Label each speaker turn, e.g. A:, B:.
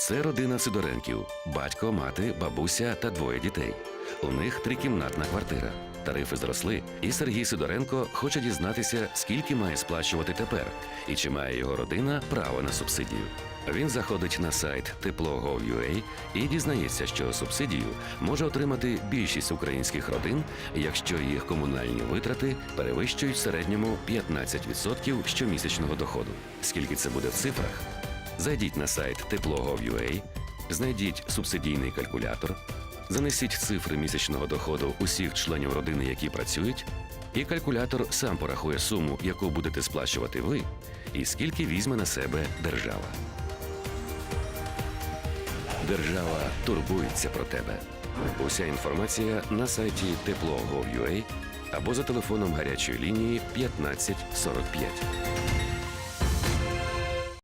A: Це родина Сидоренків: батько, мати, бабуся та двоє дітей. У них трикімнатна квартира. Тарифи зросли, і Сергій Сидоренко хоче дізнатися, скільки має сплачувати тепер, і чи має його родина право на субсидію. Він заходить на сайт тепло.gov.ua і дізнається, що субсидію може отримати більшість українських родин, якщо їх комунальні витрати перевищують в середньому 15% щомісячного доходу. Скільки це буде в цифрах? Зайдіть на сайт тепло.gov.ua, знайдіть субсидійний калькулятор, занесіть цифри місячного доходу усіх членів родини, які працюють, і калькулятор сам порахує суму, яку будете сплачувати ви, і скільки візьме на себе держава. Держава турбується про тебе. Уся інформація на сайті тепло.gov.ua або за телефоном гарячої лінії 1545.